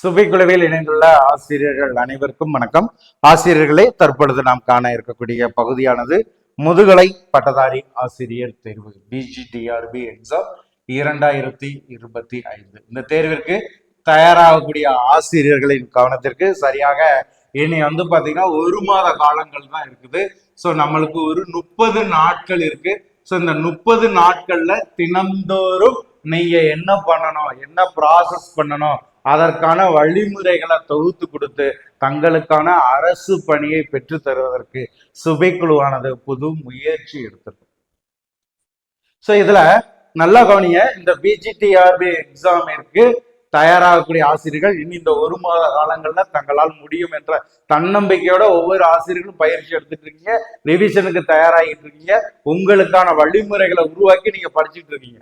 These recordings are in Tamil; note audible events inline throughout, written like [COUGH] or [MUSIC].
சுபைக்குழுவில் இணைந்துள்ள ஆசிரியர்கள் அனைவருக்கும் வணக்கம். ஆசிரியர்களே தற்பொழுது நாம் காண இருக்கக்கூடிய பகுதியானது முதுகலை பட்டதாரி ஆசிரியர் தேர்வு பிஜிடிஆர்பி எக்ஸாம் இரண்டாயிரத்தி இருபத்தி ஐந்து. இந்த தேர்விற்கு தயாராகக்கூடிய ஆசிரியர்களின் கவனத்திற்கு சரியாக இனி வந்து பாத்தீங்கன்னா ஒரு மாத காலங்கள் தான் இருக்குது. ஸோ நம்மளுக்கு ஒரு முப்பது நாட்கள் இருக்கு. ஸோ இந்த முப்பது நாட்கள்ல தினந்தோறும் நீங்க என்ன பண்ணணும் என்ன ப்ராசஸ் பண்ணணும் அதற்கான வழிமுறைகளை தொகுத்து கொடுத்து தங்களுக்கான அரசு பணியை பெற்று தருவதற்கு சுபைக்குழுவானது புது முயற்சி எடுத்திருக்கு. ஸோ இதுல நல்லா கவனிங்க இந்த பிஜிடிஆர்பி எக்ஸாமிற்கு தயாராகக்கூடிய ஆசிரியர்கள் இனி இந்த ஒரு மாத காலங்கள்ல தங்களால் முடியும் என்ற தன்னம்பிக்கையோட ஒவ்வொரு ஆசிரியர்களும் பயிற்சி எடுத்துட்டு இருக்கீங்க ரிவிஷனுக்கு தயாராகிட்டு இருக்கீங்க உங்களுக்கான வழிமுறைகளை உருவாக்கி நீங்க படிச்சுட்டு இருக்கீங்க.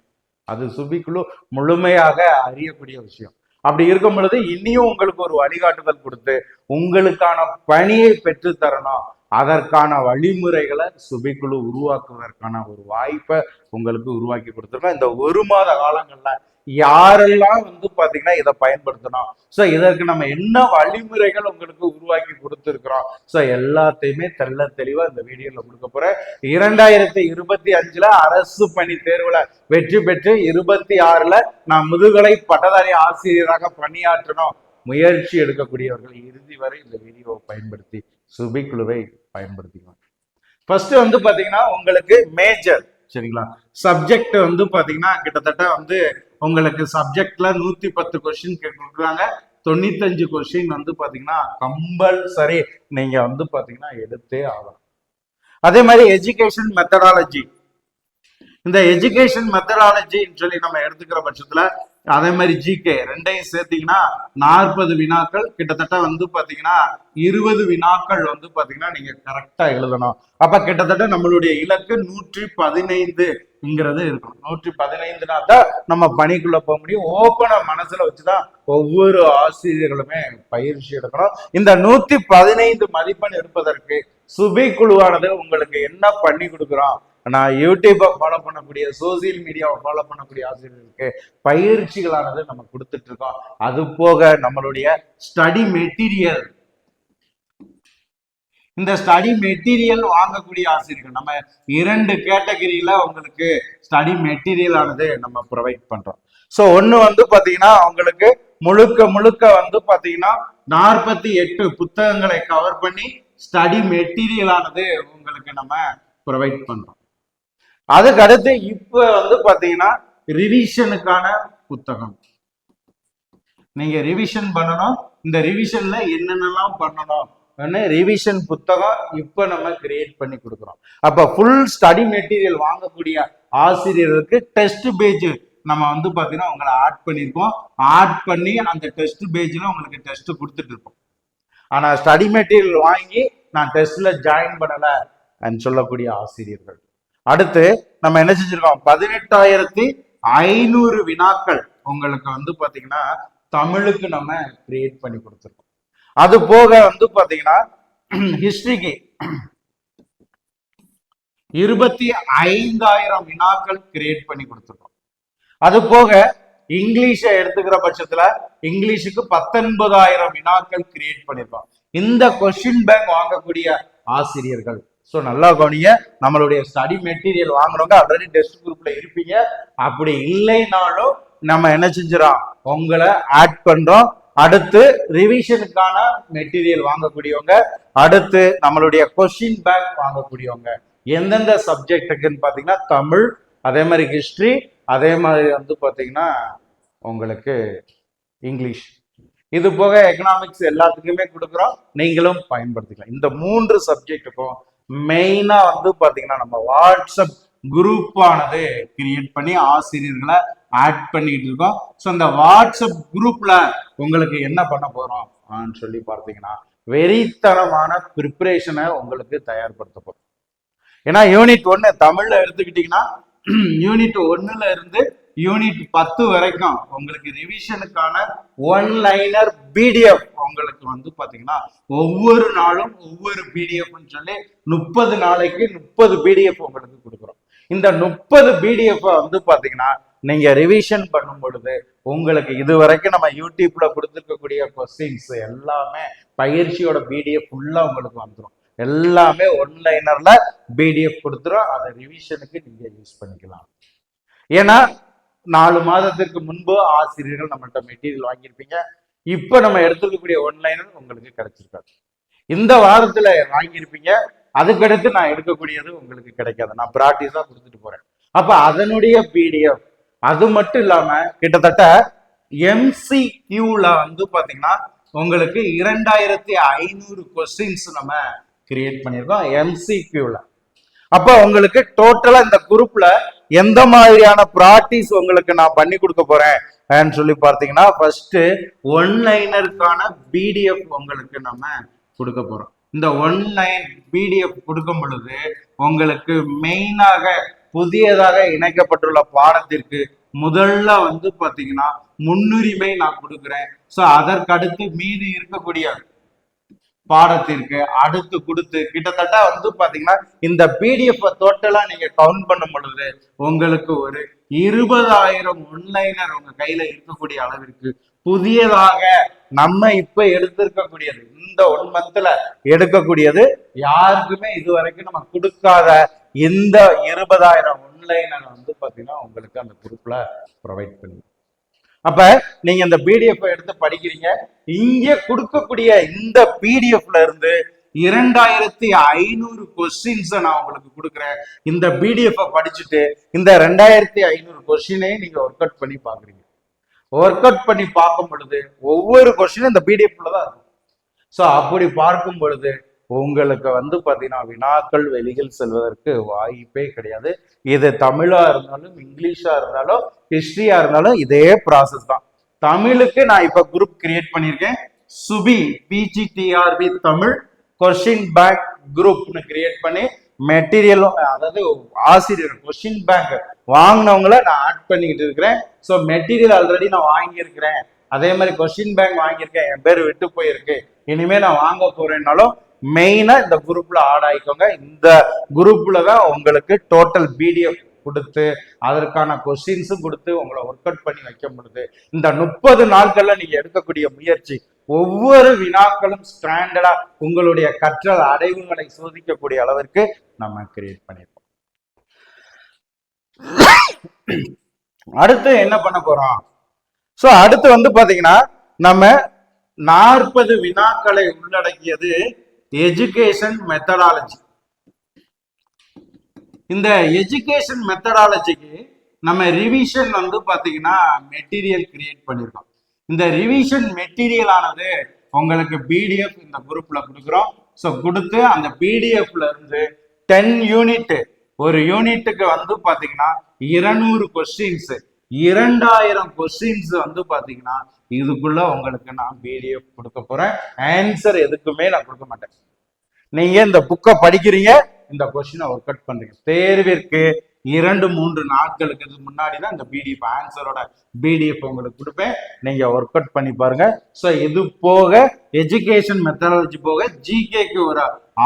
அது சுபிக்குழு முழுமையாக அறியக்கூடிய விஷயம். அப்படி இருக்கும் பொழுது இனியும் உங்களுக்கு ஒரு வழிகாட்டுதல் கொடுத்து உங்களுக்கான பணியை பெற்று தரணும். அதற்கான வழிமுறைகளை சுபிக்குழு உருவாக்குவதற்கான ஒரு வாய்ப்பை உங்களுக்கு உருவாக்கி கொடுத்துருக்கோம். இந்த ஒரு மாத காலங்கள்ல யாரெல்லாம் வந்து பாத்தீங்கன்னா இதை பயன்படுத்தணும்? ஸோ இதற்கு நம்ம என்ன வழிமுறைகள் உங்களுக்கு உருவாக்கி கொடுத்துருக்குறோம்? ஸோ எல்லாத்தையுமே தெல்ல தெளிவா இந்த வீடியோல கொடுக்க போறேன். இரண்டாயிரத்தி இருபத்தி அஞ்சுல அரசு பணி தேர்வுல வெற்றி பெற்று இருபத்தி ஆறுல நான் முதுகலை பட்டதாரி ஆசிரியராக பணியாற்றணும் முயற்சி எடுக்கக்கூடியவர்கள் இறுதி வரை இந்த வீடியோவை பயன்படுத்தி சுபிக்குழுவை பயன்படுத்திக்கலாம். ஃபர்ஸ்ட் வந்து பாத்தீங்கன்னா உங்களுக்கு மேஜர் சரிங்களா? சப்ஜெக்ட் வந்து பாத்தீங்கன்னா கிட்டத்தட்ட வந்து உங்களுக்கு சப்ஜெக்ட்ல நூத்தி பத்து கொஸ்டின் கொடுக்குறாங்க தொண்ணூத்தஞ்சு கொஸ்டின் வந்து பாத்தீங்கன்னா கம்பல்சரி நீங்க வந்து பாத்தீங்கன்னா எடுத்தே ஆகலாம் அதே மாதிரி எஜுகேஷன் மெத்தடாலஜி இந்த எஜுகேஷன் மெத்தடாலஜின்னு சொல்லி நம்ம எடுத்துக்கிற பட்சத்துல அதே மாதிரி ஜிகே ரெண்டையும் சேர்த்தீங்கன்னா நாற்பது வினாக்கள் கிட்டத்தட்ட வந்து பாத்தீங்கன்னா இருபது வினாக்கள் வந்து பாத்தீங்கன்னா நீங்க கரெக்டா எழுதணும். அப்ப கிட்டத்தட்ட நம்மளுடைய இலக்கு நூற்றி பதினைந்து. ங்கிறது இருக்கும். நூற்றி பதினைந்துனா தான் நம்ம பணிக்குள்ள போக முடியும். ஓப்பனா மனசுல வச்சுதான் ஒவ்வொரு ஆசிரியர்களுமே பயிற்சி எடுக்கணும். இந்த நூத்தி பதினைந்து மதிப்பெண் எடுப்பதற்கு சுபை குழுவானது உங்களுக்கு என்ன பண்ணி கொடுக்குறோம்? நான் யூடியூப்பை ஃபாலோ பண்ணக்கூடிய சோசியல் மீடியாவை ஃபாலோ பண்ணக்கூடிய ஆசிரியர்களுக்கு பயிற்சிகளானது நம்ம கொடுத்துட்டு இருக்கோம். அது போக நம்மளுடைய ஸ்டடி மெட்டீரியல் இந்த ஸ்டடி மெட்டீரியல் வாங்கக்கூடிய ஆசிரியர்கள். நம்ம இரண்டு கேட்டகரியில உங்களுக்கு ஸ்டடி மெட்டீரியல் ஆனது நம்ம ப்ரொவைட் பண்றோம். ஸோ ஒன்று வந்து பார்த்தீங்கன்னா உங்களுக்கு முழுக்க முழுக்க வந்து பார்த்தீங்கன்னா நாற்பத்தி எட்டு புத்தகங்களை கவர் பண்ணி ஸ்டடி மெட்டீரியல் ஆனது உங்களுக்கு நம்ம ப்ரொவைட் பண்றோம். அதுக்கு அடுத்து இப்போ வந்து பாத்தீங்கன்னா ரிவிஷனுக்கான புத்தகம். நீங்க ரிவிஷன் பண்ணணும். இந்த ரிவிஷன்ல என்னென்னலாம் பண்ணணும்? ரிவிஷன் புத்தகம் இப்போ நம்ம கிரியேட் பண்ணி கொடுக்குறோம். அப்போ ஃபுல் ஸ்டடி மெட்டீரியல் வாங்கக்கூடிய ஆசிரியருக்கு டெஸ்ட் பேஜ் நம்ம வந்து பார்த்தீங்கன்னா உங்களை ஆட் பண்ணியிருக்கோம் ஆட் பண்ணி அந்த டெஸ்ட் பேஜில் உங்களுக்கு டெஸ்ட் கொடுத்துட்டு இருக்கோம் ஆனா ஸ்டடி மெட்டீரியல் வாங்கி நான் டெஸ்ட்ல ஜாயின் பண்ணலை சொல்லக்கூடிய ஆசிரியர்கள். அடுத்து நம்ம என்ன செஞ்சிருக்கோம்? பதினெட்டாயிரத்தி ஐநூறு வினாக்கள் உங்களுக்கு வந்து பார்த்தீங்கன்னா தமிழுக்கு நம்ம கிரியேட் பண்ணி கொடுத்துருக்கோம். அது போக வந்து பாத்தீங்கன்னா ஹிஸ்டரிக்கு இருபத்தி ஐந்தாயிரம் வினாக்கள் கிரியேட் பண்ணி கொடுத்துருக்கோம் அது போக இங்கிலீஷை எடுத்துக்கிற பட்சத்துல இங்கிலீஷுக்கு பத்தொன்பதாயிரம் வினாக்கள் கிரியேட் பண்ணிருக்கோம். இந்த கொஸ்டின் பேங்க் வாங்கக்கூடிய ஆசிரியர்கள். ஸோ நல்லா கவனிங்க நம்மளுடைய ஸ்டடி மெட்டீரியல் வாங்குறவங்க ஆல்ரெடி டெஸ்ட் குரூப்ல இருப்பீங்க. அப்படி இல்லைனாலும் நம்ம என்ன செஞ்சிடறோம்? உங்களை ஆட் பண்றோம். அடுத்து ரிவிஷனுக்கான மெட்டீரியல் வாங்கக்கூடியவங்க அடுத்து நம்மளுடைய கொஸ்டின் பேக் வாங்கக்கூடியவங்க. எந்தெந்த சப்ஜெக்டுக்குன்னு பார்த்தீங்கன்னா தமிழ் அதே மாதிரி ஹிஸ்ட்ரி அதே மாதிரி வந்து பார்த்தீங்கன்னா உங்களுக்கு இங்கிலீஷ் இது போக எக்கனாமிக்ஸ் எல்லாத்துக்குமே கொடுக்குறோம். நீங்களும் பயன்படுத்திக்கலாம். இந்த மூன்று சப்ஜெக்டுக்கும் மெயினாக வந்து பார்த்தீங்கன்னா நம்ம வாட்ஸ்அப் குரூப்பானது கிரியேட் பண்ணி ஆசிரியர்களை ஆட் பண்ணிட்டு இருக்கோம். ஸோ அந்த வாட்ஸ்அப் குரூப்ல உங்களுக்கு என்ன பண்ண போறோம் சொல்லி பார்த்தீங்கன்னா வெறித்தனமான ப்ரிப்பரேஷனை உங்களுக்கு தயார்படுத்த போறோம். ஏன்னா யூனிட் ஒன்னு தமிழ்ல எடுத்துக்கிட்டீங்கன்னா [CLEARS THROAT] யூனிட் ஒன்னுல இருந்து யூனிட் பத்து வரைக்கும் உங்களுக்கு ரிவிஷனுக்கான ஒன் லைனர் பிடிஎஃப் உங்களுக்கு வந்து பாத்தீங்கன்னா ஒவ்வொரு நாளும் ஒவ்வொரு பிடிஎஃப்னு சொல்லி முப்பது நாளைக்கு முப்பது பிடிஎஃப் உங்களுக்கு கொடுக்குறோம். இந்த முப்பது பிடிஎஃப் வந்து பாத்தீங்கன்னா நீங்க ரிவிஷன் பண்ணும் பொழுது உங்களுக்கு இது வரைக்கும் நம்ம யூடியூப்ல கொடுத்துருக்கக்கூடிய கொஸ்டின்ஸ் எல்லாமே பயிற்சியோட பிடிஎஃப் ஃபுல்லா உங்களுக்கு வந்துடும் எல்லாமே ஒன்லைனர்ல பிடிஎஃப் கொடுத்துரும். அதை ரிவிஷனுக்கு நீங்க யூஸ் பண்ணிக்கலாம். ஏன்னா நாலு மாதத்திற்கு முன்பு ஆசிரியர்கள் நம்மள்ட்ட மெட்டீரியல் வாங்கியிருப்பீங்க. இப்போ நம்ம எடுத்துக்கக்கூடிய ஒன்லைனர் உங்களுக்கு கிடைச்சிருக்காது. இந்த வாரத்துல வாங்கியிருப்பீங்க. அதுக்கடுத்து நான் எடுக்கக்கூடியது உங்களுக்கு கிடைக்காது. நான் ப்ராக்டிஸா கொடுத்துட்டு போறேன். அப்ப அதனுடைய பிடிஎஃப் அது மட்டும் இல்லாம கிட்டத்தட்ட எம்சி கியூல வந்து பாத்தீங்கன்னா உங்களுக்கு இரண்டாயிரத்தி ஐநூறு கொஸ்டின்ஸ் நம்ம கிரியேட் பண்ணியிருக்கோம் எம்சி கியூல அப்ப உங்களுக்கு டோட்டலா இந்த குரூப்ல எந்த மாதிரியான ப்ராக்டிஸ் உங்களுக்கு நான் பண்ணி கொடுக்க போறேன்? அப்படின்னு சொல்லி பார்த்தீங்கன்னா ஃபர்ஸ்ட் ஒன்லைனருக்கான பிடிஎஃப் உங்களுக்கு நம்ம கொடுக்க போறோம். இந்த ஒன்லைன் பிடிஎஃப் கொடுக்கும் பொழுது உங்களுக்கு மெயினாக புதியதாக இணைக்கப்பட்டுள்ள பாடத்திற்கு முதல்ல வந்து பாத்தீங்கன்னா முன்னுரிமை நான் கொடுக்குறேன். ஸோ அதற்கடுத்து மீதி இருக்கக்கூடிய பாடத்திற்கு அடுத்து கொடுத்து கிட்டத்தட்ட வந்து பாத்தீங்கன்னா இந்த பிடிஎஃப் டோட்டலா நீங்க கவுண்ட் பண்ணும் பொழுது உங்களுக்கு ஒரு இருபதாயிரம் ஒன்லைனர் உங்க கையில இருக்கக்கூடிய அளவிற்கு புதியதாக நம்ம இப்ப எடுத்திருக்கக்கூடியது இந்த ஒன் மந்த்ல எடுக்கக்கூடியது யாருக்குமே இதுவரைக்கும் நம்ம கொடுக்காத இந்த இருபதாயிரம் ஒன்லைனர் வந்து பாத்தீங்கன்னா உங்களுக்கு அந்த குரூப்ல ப்ரொவைட் பண்ணி அப்ப நீங்க இந்த பிடிஎஃப் எடுத்து படிக்கிறீங்க இங்க கொடுக்கக்கூடிய இந்த பிடிஎஃப்ல இருந்து இரண்டாயிரத்தி ஐநூறு கொஸ்டின்ஸை நான் உங்களுக்கு கொடுக்குறேன். இந்த பிடிஎஃப் படிச்சுட்டு இந்த ரெண்டாயிரத்தி ஐநூறு கொஸ்டினையும் நீங்க ஒர்க் அவுட் பண்ணி பாக்குறீங்க. ஒர்க் அவுட் பண்ணி பார்க்கும் பொழுது ஒவ்வொரு கொஸ்டினும் இந்த பிடிஎஃப்ல தான் இருக்கும். ஸோ அப்படி பார்க்கும் பொழுது உங்களுக்கு வந்து பார்த்தீங்கன்னா வினாக்கள் வெளியில் செல்வதற்கு வாய்ப்பே கிடையாது. இது தமிழா இருந்தாலும் இங்கிலீஷா இருந்தாலும் ஹிஸ்டரியா இருந்தாலும் இதே ப்ராசஸ் தான். தமிழுக்கு நான் இப்போ குரூப் கிரியேட் பண்ணியிருக்கேன். Subi PGTRB Tamil question bank குரூப்னு create பண்ணி மெட்டீரியல் அதாவது ஆசிரியர் கொஸ்டின் பேங்க் வாங்கினவங்கள நான் ஆட் பண்ணிக்கிட்டு இருக்கிறேன். ஸோ மெட்டீரியல் ஆல்ரெடி நான் வாங்கியிருக்கிறேன். அதே மாதிரி கொஸ்டின் பேங்க் வாங்கியிருக்கேன். என் பேர் விட்டு போயிருக்கு. இனிமே நான் வாங்க போறேன்னாலும் மெயினா இந்த குரூப்ல ஆட் ஆயிக்கோங்க. இந்த குரூப்ல தான் உங்களுக்கு டோட்டல் பிடிஎஃப் கொடுத்து அதற்கான கொஸ்டின்ஸும் கொடுத்து உங்களை ஒர்க் அவுட் பண்ணி வைக்க முடியுது. இந்த முப்பது நாட்கள்ல நீங்க எடுக்கக்கூடிய முயற்சி ஒவ்வொரு வினாக்களும் ஸ்டாண்டர்டா உங்களுடைய கற்றல் அடைவுகளை சோதிக்கக்கூடிய அளவிற்கு நம்ம கிரியேட் பண்ணிருக்கோம் அடுத்து என்ன பண்ண போறோம்? சோ அடுத்து வந்து பாத்தீங்கன்னா நம்ம நாற்பது வினாக்களை உள்ளடக்கியது எஜுகேஷன் மெத்தடாலஜி இந்த எஜுகேஷன் மெத்தடாலஜிக்கு நம்ம ரிவிஷன் வந்து பாத்தீங்கன்னா மெட்டீரியல் கிரியேட் பண்ணிருக்கோம். இந்த ரிவிஷன் மெட்டீரியல் ஆனது உங்களுக்கு பிடிஎஃப் இந்த குரூப்ல கொடுக்குறோம். ஸோ கொடுத்து அந்த பிடிஎஃப்ல இருந்து டென் யூனிட் ஒரு யூனிட்டுக்கு வந்து பாத்தீங்கன்னா இருநூறு கொஸ்டின்ஸ் இரண்டாயிரம் கொஸ்டின்ஸ் வந்து பாத்தீங்கன்னா இதுக்குள்ள உங்களுக்கு நான் பிடிஎஃப் கொடுக்க போறேன். ஆன்சர் எதுக்குமே நான் கொடுக்க மாட்டேன். நீங்க இந்த புக்கை படிக்கிறீங்க இந்த கொஸ்டினை ஒர்க் அவுட் பண்றீங்க. தேர்விற்கு இரண்டு மூன்று நாட்களுக்கு முன்னாடி தான் இந்த பிடிஎஃப் ஆன்சரோட பிடிஎஃப் உங்களுக்கு கொடுப்பேன். நீங்க ஒர்க் அவுட் பண்ணி பாருங்க. ஸோ இது போக எஜுகேஷன் மெத்தடாலஜி போக ஜிகேக்கு ஒரு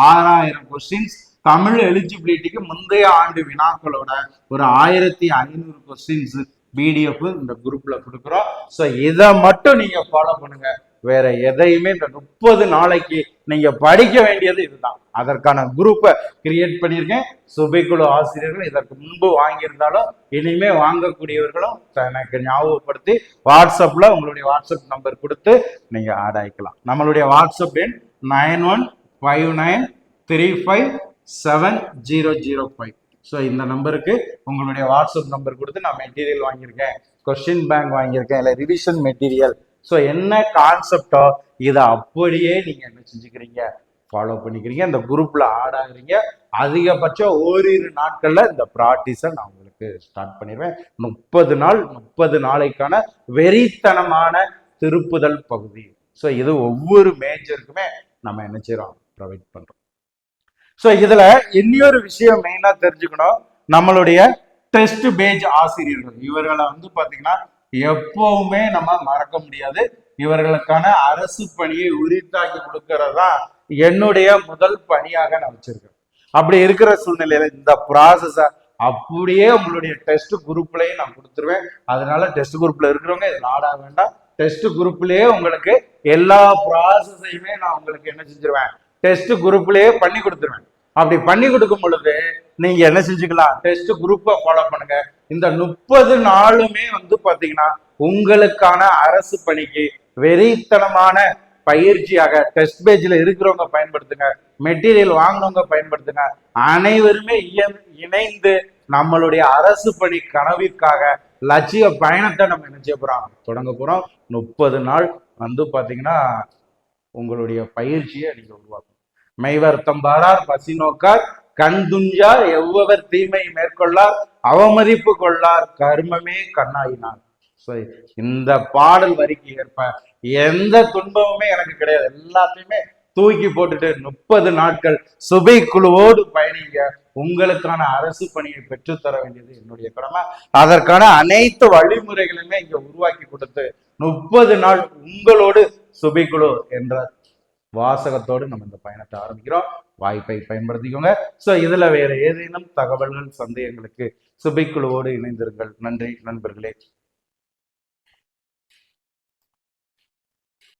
ஆறாயிரம் கொஸ்டின்ஸ் தமிழ் எலிஜிபிலிட்டிக்கு முந்தைய ஆண்டு வினாக்களோட ஒரு ஆயிரத்தி ஐநூறு கொஸ்டின்ஸ் பிடிஎஃப் இந்த குரூப்ல கொடுக்குறோம். ஸோ இதை மட்டும் நீங்க ஃபாலோ பண்ணுங்க. வேற எதையுமே இந்த முப்பது நாளைக்கு நீங்க படிக்க வேண்டியது இதுதான். அதற்கான குரூப்பை கிரியேட் பண்ணியிருக்கேன். சுபைக்குழு ஆசிரியர்கள் இதற்கு முன்பு வாங்கியிருந்தாலும் இனிமே வாங்கக்கூடியவர்களும் எனக்கு ஞாபகப்படுத்தி வாட்ஸ்அப்ல உங்களுடைய வாட்ஸ்அப் நம்பர் கொடுத்து நீங்க ஆட் ஆகிக்கலாம் நம்மளுடைய வாட்ஸ்அப் எண் nine one five nine three five seven zero zero five so இந்த நம்பருக்கு உங்களுடைய வாட்ஸ்அப் நம்பர் கொடுத்து நான் மெட்டீரியல் வாங்கியிருக்கேன். கொஸ்டின் பேங்க் வாங்கியிருக்கேன். இல்லை ரிவிஷன் மெட்டீரியல் ஸோ என்ன கான்செப்டோ இதை அப்படியே நீங்கள் என்ன செஞ்சுக்கிறீங்க? ஃபாலோ பண்ணிக்கிறீங்க. இந்த குரூப்பில் ஆட் ஆகுறீங்க. அதிகபட்சம் ஓரிரு நாட்களில் இந்த ப்ராக்டிஸை நான் உங்களுக்கு ஸ்டார்ட் பண்ணிடுவேன். முப்பது நாள் முப்பது நாளைக்கான வெறித்தனமான திருப்புதல் பகுதி. ஸோ இது ஒவ்வொரு மேஜருக்குமே நம்ம என்ன செய்கிறோம் ப்ரொவைட் பண்ணுறோம் ஸோ இதுல இன்னொரு விஷயம் மெயினா தெரிஞ்சுக்கணும். நம்மளுடைய டெஸ்ட் பேஜ் ஆசிரியர்கள். இவர்களை வந்து பாத்தீங்கன்னா எப்பவுமே நம்ம மறக்க முடியாது. இவர்களுக்கான அரசு பணியை உரித்தாக்கி கொடுக்கறதா என்னுடைய முதல் பணியாக நான் வச்சிருக்கேன். அப்படி இருக்கிற சூழ்நிலையில இந்த ப்ராசஸ அப்படியே உங்களுடைய டெஸ்ட் குரூப்லயே நான் கொடுத்துருவேன். அதனால டெஸ்ட் குரூப்ல இருக்கிறவங்க இதில் ஆட வேண்டாம். டெஸ்ட் குரூப்லயே உங்களுக்கு எல்லா ப்ராசஸையுமே நான் உங்களுக்கு என்ன செஞ்சிருவேன்? டெஸ்ட் குரூப்லேயே பண்ணி கொடுத்துருவேன். அப்படி பண்ணி கொடுக்கும் பொழுது நீங்க என்ன செஞ்சுக்கலாம்? டெஸ்ட் குரூப்பை ஃபாலோ பண்ணுங்க. இந்த முப்பது நாளுமே வந்து பாத்தீங்கன்னா உங்களுக்கான அரசு பணிக்கு வெறித்தனமான பயிற்சியாக டெஸ்ட் பேஜ்ல இருக்கிறவங்க பயன்படுத்துங்க. மெட்டீரியல் வாங்கினவங்க பயன்படுத்துங்க. அனைவருமே இய- இணைந்து நம்மளுடைய அரசு பணி கனவிற்காக லட்சிய பயணத்தை நம்ம என்ன செய்ய போறோம்? தொடங்க போறோம். முப்பது நாள் வந்து பாத்தீங்கன்னா உங்களுடைய பயிற்சியை நீங்க உருவாக்கணும். மெய்வர்த்தம் பாரார் பசி நோக்கார் கண் துஞ்சார் எவ்வவர் தீமை மேற்கொள்ளார் அவமதிப்பு கொள்ளார் கர்மமே கண்ணாயினார். So, இந்த பாடல் வரிக்கு ஏற்ப எந்த துன்பமுமே எனக்கு கிடையாது. எல்லாத்தையுமே தூக்கி போட்டுட்டு முப்பது நாட்கள் சுபை குழுவோடு பயணிங்க. உங்களுக்கான அரசு பணியை பெற்றுத்தர வேண்டியது என்னுடைய கடமை. அதற்கான அனைத்து வழிமுறைகளுமே இங்க உருவாக்கி கொடுத்து முப்பது நாள் உங்களோடு சுபிக்குழு என்ற வாசகத்தோடு நம்ம இந்த பயணத்தை ஆரம்பிக்கிறோம். வாய்ப்பை பயன்படுத்திக்கோங்க. சோ இதுல வேற ஏதேனும் தகவல்கள் சந்தேகங்களுக்கு சுபிக்குழுவோடு இணைந்திருங்கள். நன்றி நண்பர்களே.